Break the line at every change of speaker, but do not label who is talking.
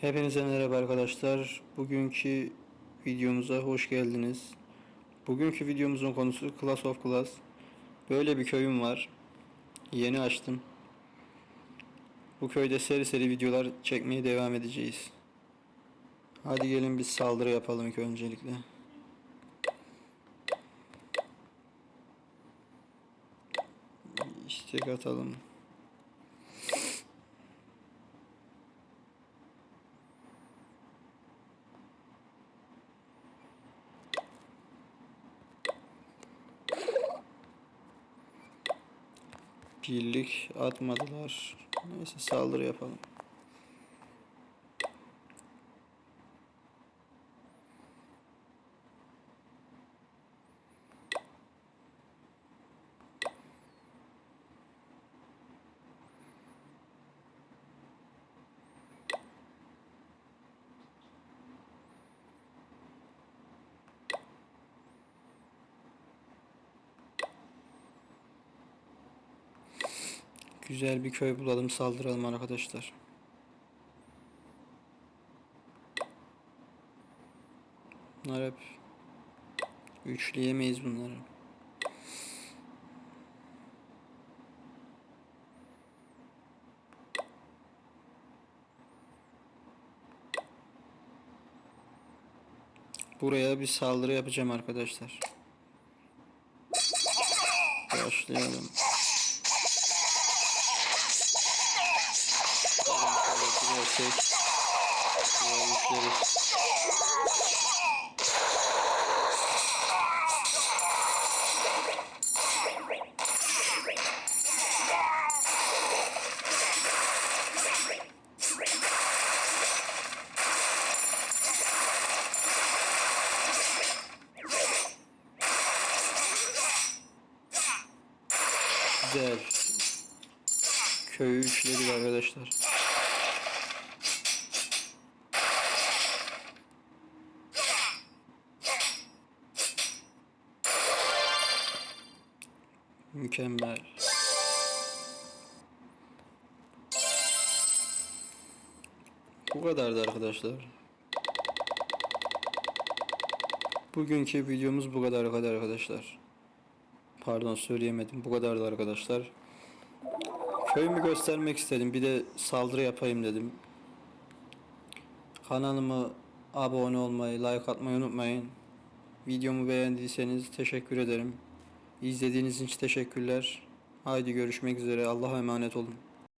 Hepinize merhaba arkadaşlar. Bugünkü videomuza hoş geldiniz. Bugünkü videomuzun konusu Class of Class. Böyle bir köyüm var. Yeni açtım. Bu köyde seri seri videolar çekmeye devam edeceğiz. Hadi gelin biz saldırı yapalım ilk öncelikle. İstek atalım. Birlik atmadılar. Neyse saldırı yapalım. Güzel bir köy bulalım saldıralım arkadaşlar. Bunlar hep üçleyemeyiz bunları. Buraya bir saldırı yapacağım arkadaşlar. Başlayalım. Girersek Buraya yükleriz. Güzel. Köyü üçledik arkadaşlar. Mükemmel. Bu kadardı arkadaşlar. Bugünkü videomuz bu kadar kadar arkadaşlar. Pardon söyleyemedim. Bu kadardı arkadaşlar. Köyümü göstermek istedim. Bir de saldırı yapayım dedim. Kanalıma abone olmayı, like atmayı unutmayın. Videomu beğendiyseniz teşekkür ederim. İzlediğiniz için teşekkürler. Haydi görüşmek üzere. Allah'a emanet olun.